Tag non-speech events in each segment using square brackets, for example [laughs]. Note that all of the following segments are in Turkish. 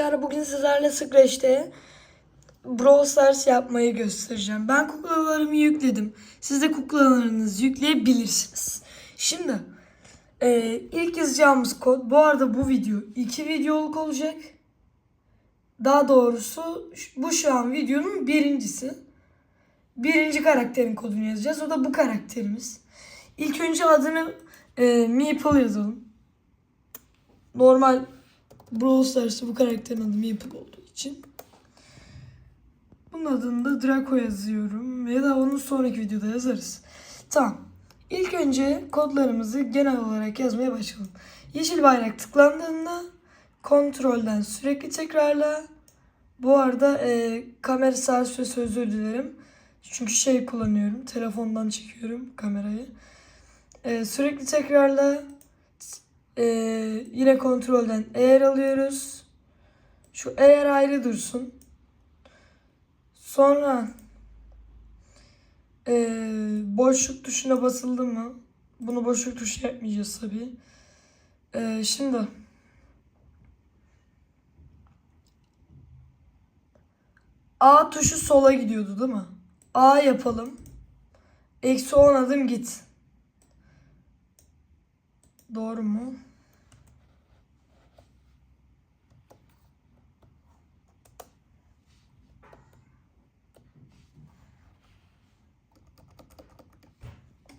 arkadaşlar. Bugün sizlerle Scratch'te Brawl Stars yapmayı göstereceğim. Ben kuklalarımı yükledim. Siz de kuklalarınızı yükleyebilirsiniz. Şimdi e, ilk yazacağımız kod bu arada bu video iki videoluk olacak. Daha doğrusu bu şu an videonun birincisi. Birinci karakterin kodunu yazacağız. O da bu karakterimiz. İlk önce adını e, Meeple yazalım. Normal Brawl Stars'ta bu karakterin adı Meeple olduğu için. Bunun adını da Draco yazıyorum. Ya da onun sonraki videoda yazarız. Tamam. İlk önce kodlarımızı genel olarak yazmaya başlayalım. Yeşil bayrak tıklandığında kontrolden sürekli tekrarla. Bu arada e, kamera süresi özür dilerim. Çünkü şey kullanıyorum. Telefondan çekiyorum kamerayı. E, sürekli tekrarla. E, yine kontrolden eğer alıyoruz. Şu eğer ayrı dursun. Sonra e, boşluk tuşuna basıldı mı? Bunu boşluk tuşu yapmayacağız tabii. E, şimdi A tuşu sola gidiyordu değil mi? A yapalım. Eksi 10 adım git. Doğru mu?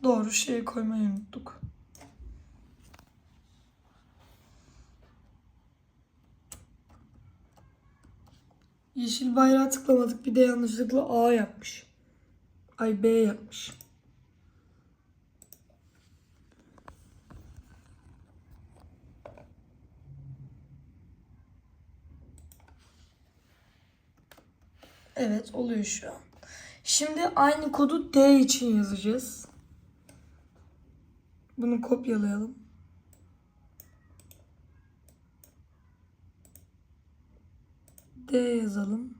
Doğru şey koymayı unuttuk. Yeşil bayrağı tıklamadık. Bir de yanlışlıkla A yapmış. Ay B yapmış. Evet oluyor şu an. Şimdi aynı kodu D için yazacağız. Bunu kopyalayalım. D yazalım.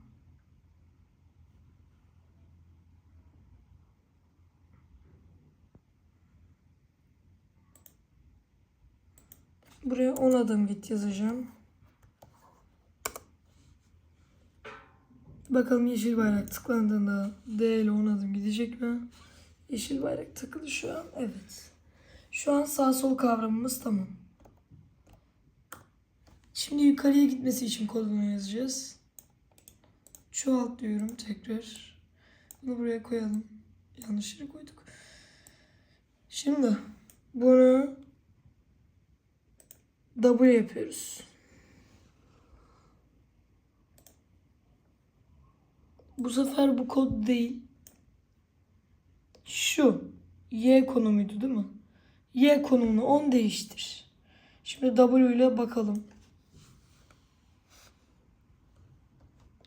Buraya 10 adım git yazacağım. Bakalım yeşil bayrak tıklandığında D ile 10 adım gidecek mi? Yeşil bayrak takılı şu an. Evet. Şu an sağ sol kavramımız tamam. Şimdi yukarıya gitmesi için kodunu yazacağız. Çoğalt diyorum tekrar. Bunu buraya koyalım. Yanlış yere koyduk. Şimdi bunu W yapıyoruz. Bu sefer bu kod değil. Şu. Y konumuydu değil mi? Y konumunu 10 değiştir. Şimdi W ile bakalım.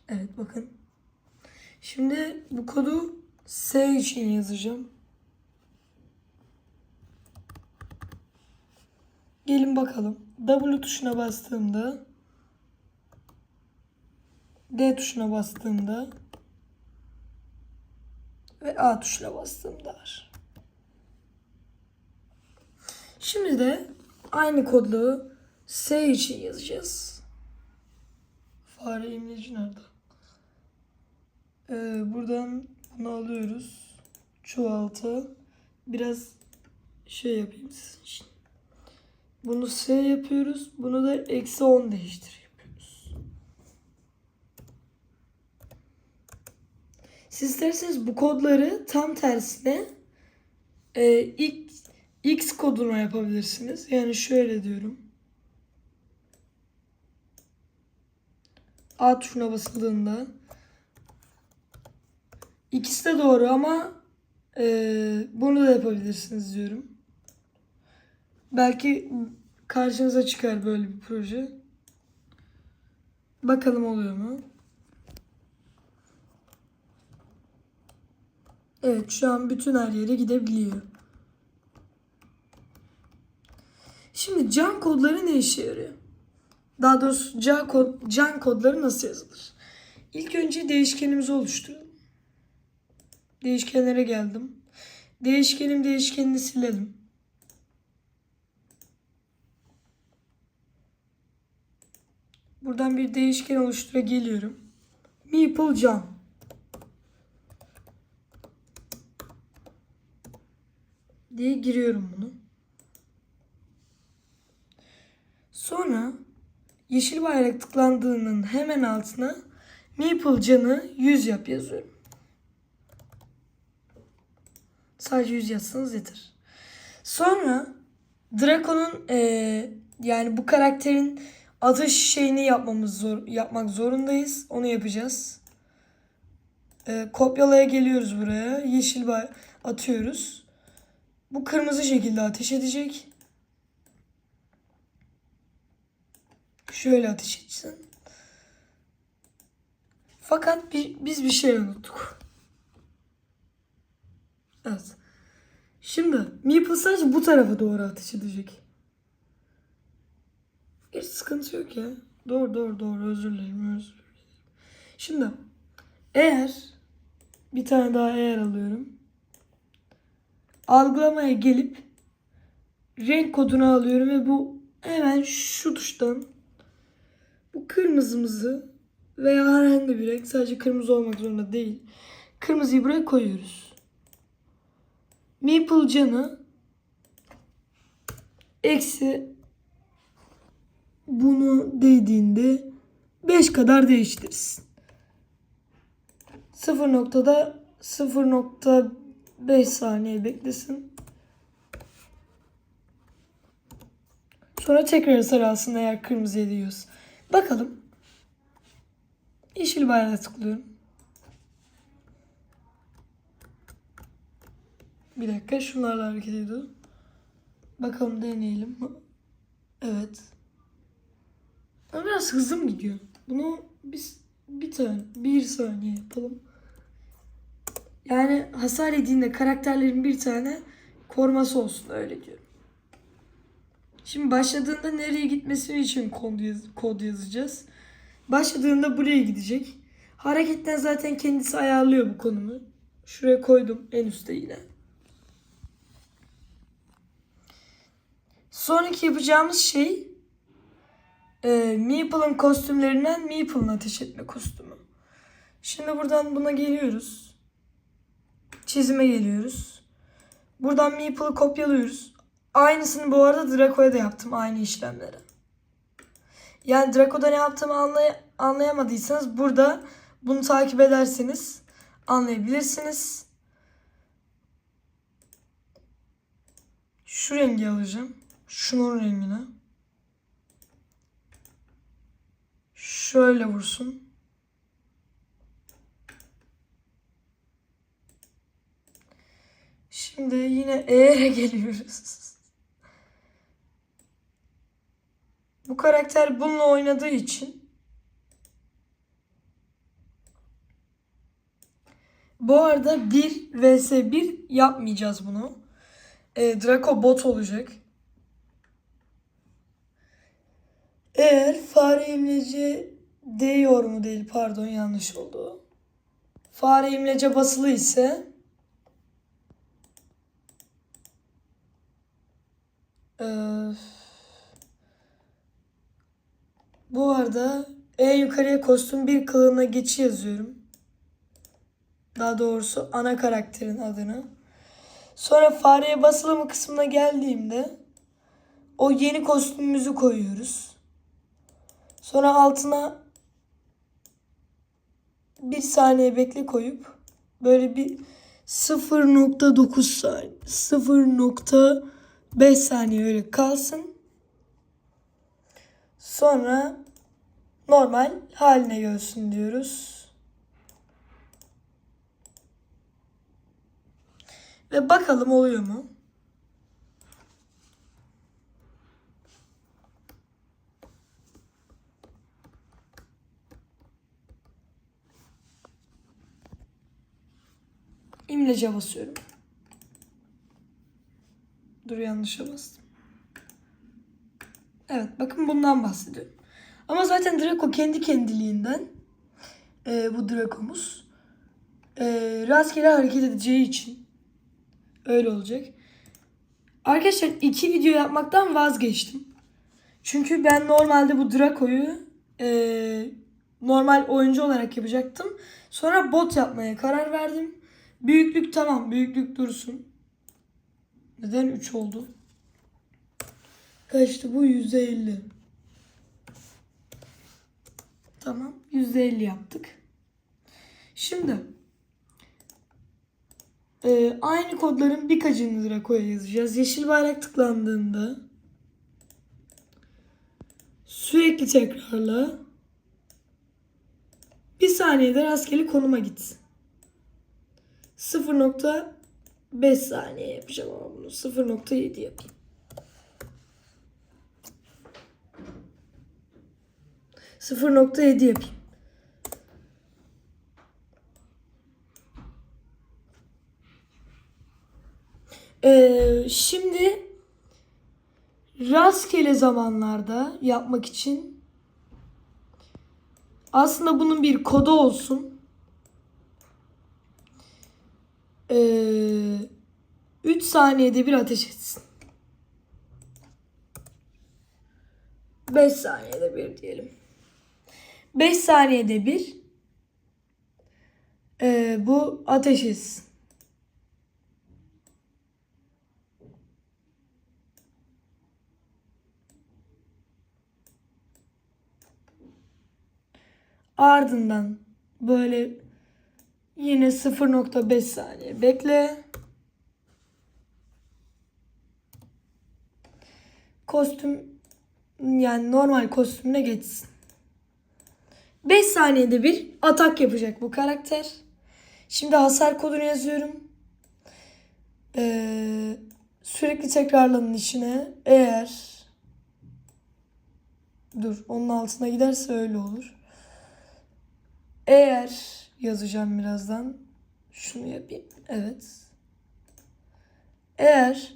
Evet bakın. Şimdi bu kodu S için yazacağım. Gelin bakalım. W tuşuna bastığımda D tuşuna bastığımda A tuşuna bastığımda var. Şimdi de aynı kodlu S için yazacağız. Fare imleci nerede? Ee, buradan bunu alıyoruz. Çoğaltı. Biraz şey yapayım sizin için. Bunu S yapıyoruz. Bunu da eksi 10 değiştir yapıyoruz. Siz isterseniz bu kodları tam tersine e, X, X koduna yapabilirsiniz. Yani şöyle diyorum. A tuşuna basıldığında ikisi de doğru ama e, bunu da yapabilirsiniz diyorum. Belki karşınıza çıkar böyle bir proje. Bakalım oluyor mu? Evet şu an bütün her yere gidebiliyor. Şimdi can kodları ne işe yarıyor? Daha doğrusu can, kod, can kodları nasıl yazılır? İlk önce değişkenimizi oluşturalım. Değişkenlere geldim. Değişkenim değişkenini silelim. Buradan bir değişken oluştura geliyorum. Meeple Can. Diye giriyorum bunu. Sonra yeşil bayrak tıklandığının hemen altına Meeple Can'ı 100 yap yazıyorum. Sadece 100 yazsanız yeter. Sonra Draco'nun eee, yani bu karakterin atış şeyini yapmamız zor yapmak zorundayız. Onu yapacağız. Eee, kopyalaya geliyoruz buraya. Yeşil bay atıyoruz. Bu kırmızı şekilde ateş edecek. Şöyle ateş etsin. Fakat bi- biz bir şey unuttuk. Evet. Şimdi Meeple sadece bu tarafa doğru ateş edecek. Hiç sıkıntı yok ya. Doğru doğru doğru özür dilerim özür dilerim. Şimdi eğer bir tane daha eğer alıyorum algılamaya gelip renk kodunu alıyorum ve bu hemen şu tuştan bu kırmızımızı veya herhangi bir renk sadece kırmızı olmak zorunda değil. Kırmızıyı buraya koyuyoruz. Maple canı eksi bunu değdiğinde 5 kadar değiştirsin. 0.0.1 5 saniye beklesin. Sonra tekrar sarı eğer kırmızıya diyoruz. Bakalım. Yeşil bayrağa tıklıyorum. Bir dakika şunlarla hareket ediyorum. Bakalım deneyelim. Evet. Ama biraz hızım gidiyor. Bunu biz bir tane, bir saniye yapalım. Yani hasar yediğinde karakterlerin bir tane koruması olsun öyle diyorum. Şimdi başladığında nereye gitmesi için kod, yaz- kod yazacağız. Başladığında buraya gidecek. Hareketten zaten kendisi ayarlıyor bu konumu. Şuraya koydum en üstte yine. Sonraki yapacağımız şey e, Meeple'ın kostümlerinden Meeple'ın ateş etme kostümü. Şimdi buradan buna geliyoruz. Çizime geliyoruz. Buradan Meeple'ı kopyalıyoruz. Aynısını bu arada Draco'ya da yaptım aynı işlemleri. Yani Draco'da ne yaptığımı anlay- anlayamadıysanız burada bunu takip ederseniz anlayabilirsiniz. Şu rengi alacağım. Şunun rengine. Şöyle vursun. Şimdi yine eğer'e [laughs] geliyoruz. Bu karakter bununla oynadığı için Bu arada 1 vs 1 yapmayacağız bunu. Ee, Draco bot olacak. Eğer fare imleci değiyor mu değil pardon yanlış oldu. Fare imlece basılı ise Bu arada en yukarıya kostüm bir kılığına geçi yazıyorum. Daha doğrusu ana karakterin adını. Sonra fareye basılı mı kısmına geldiğimde o yeni kostümümüzü koyuyoruz. Sonra altına bir saniye bekle koyup böyle bir 0.9 saniye 0.5 saniye öyle kalsın. Sonra normal haline gelsin diyoruz. Ve bakalım oluyor mu? İmlece basıyorum. Dur yanlışa bastım. Evet bakın bundan bahsediyorum. Ama zaten Draco kendi kendiliğinden e, bu Draco'muz e, rastgele hareket edeceği için öyle olacak. Arkadaşlar iki video yapmaktan vazgeçtim. Çünkü ben normalde bu Draco'yu eee, normal oyuncu olarak yapacaktım. Sonra bot yapmaya karar verdim. Büyüklük tamam. Büyüklük dursun. Neden 3 oldu? Kaçtı bu? %50. Tamam. %50 yaptık. Şimdi e, aynı kodların birkaçını Draco'ya yazacağız. Yeşil bayrak tıklandığında sürekli tekrarla bir saniyede rastgele konuma git. 0.5 saniye yapacağım ama bunu 0.7 yapayım. Sıfır nokta yedi yapayım. Ee, şimdi rastgele zamanlarda yapmak için aslında bunun bir kodu olsun. Ee, 3 saniyede bir ateş etsin. 5 saniyede bir diyelim. 5 saniyede bir ee, bu ateş etsin. Ardından böyle yine 0.5 saniye bekle. Kostüm yani normal kostümüne geçsin. 5 saniyede bir atak yapacak bu karakter. Şimdi hasar kodunu yazıyorum. Ee, sürekli tekrarlanın içine eğer dur onun altına giderse öyle olur. Eğer yazacağım birazdan. Şunu yapayım. Evet. Eğer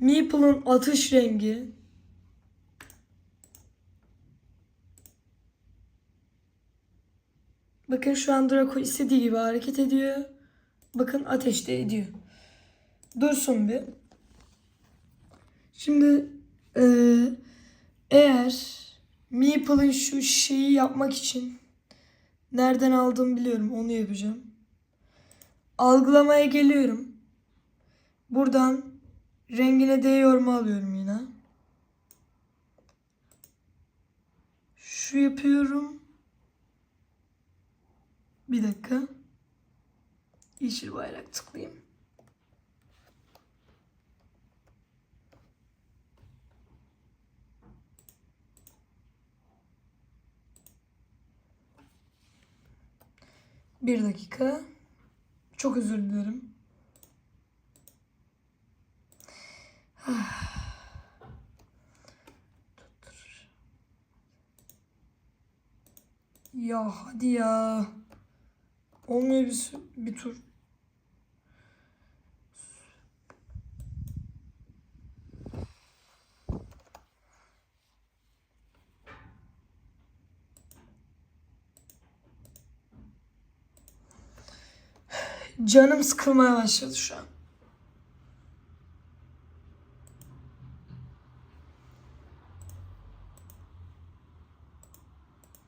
Meeple'ın atış rengi Bakın şu an Draco istediği gibi hareket ediyor. Bakın ateşte ediyor. Dursun bir. Şimdi eee, eğer Meeple'ın şu şeyi yapmak için nereden aldığımı biliyorum. Onu yapacağım. Algılamaya geliyorum. Buradan rengine D yorumu alıyorum yine. Şu yapıyorum. Bir dakika. Yeşil bayrak tıklayayım. Bir dakika. Çok özür dilerim. Ya hadi ya. Olmuyor bir, bir tur. Canım sıkılmaya başladı şu an.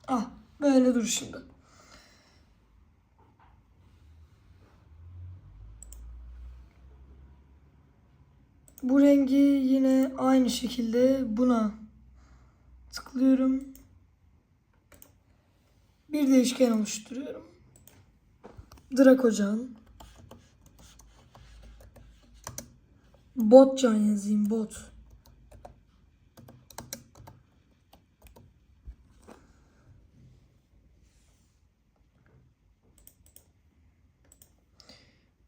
Ah böyle dur şimdi. Bu rengi yine aynı şekilde buna tıklıyorum. Bir değişken oluşturuyorum. Drakocan. Botcan yazayım bot.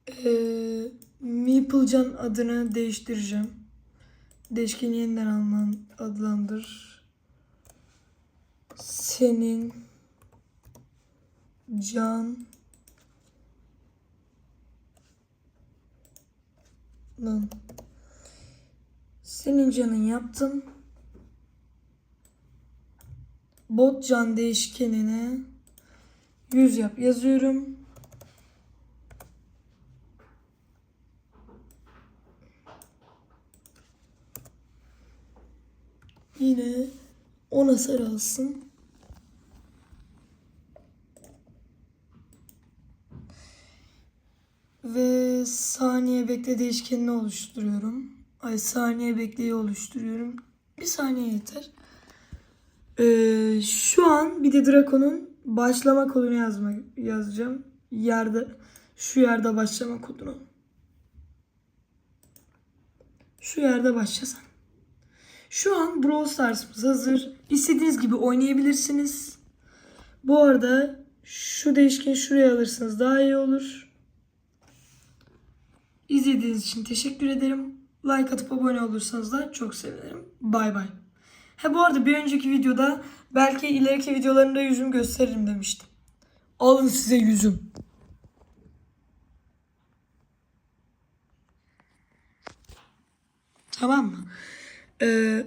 Ee, Meeplecan adını değiştireceğim. Değişkeni yeniden adlandır. Senin can Lan. Senin canın yaptım. Bot can değişkenine 100 yap yazıyorum. Yine 10 hasar alsın. Ve saniye bekle değişkenini oluşturuyorum. Ay saniye bekleyi oluşturuyorum. Bir saniye yeter. Ee, şu an bir de Draco'nun başlama kodunu yazma, yazacağım. Yerde şu yerde başlama kodunu. Şu yerde başlasan. Şu an Brawl Stars'ımız hazır. İstediğiniz gibi oynayabilirsiniz. Bu arada şu değişkeni şuraya alırsanız daha iyi olur. İzlediğiniz için teşekkür ederim. Like atıp abone olursanız da çok sevinirim. Bay bay. Ha bu arada bir önceki videoda belki ileriki videolarımda yüzüm gösteririm demiştim. Alın size yüzüm. Tamam mı? Ee,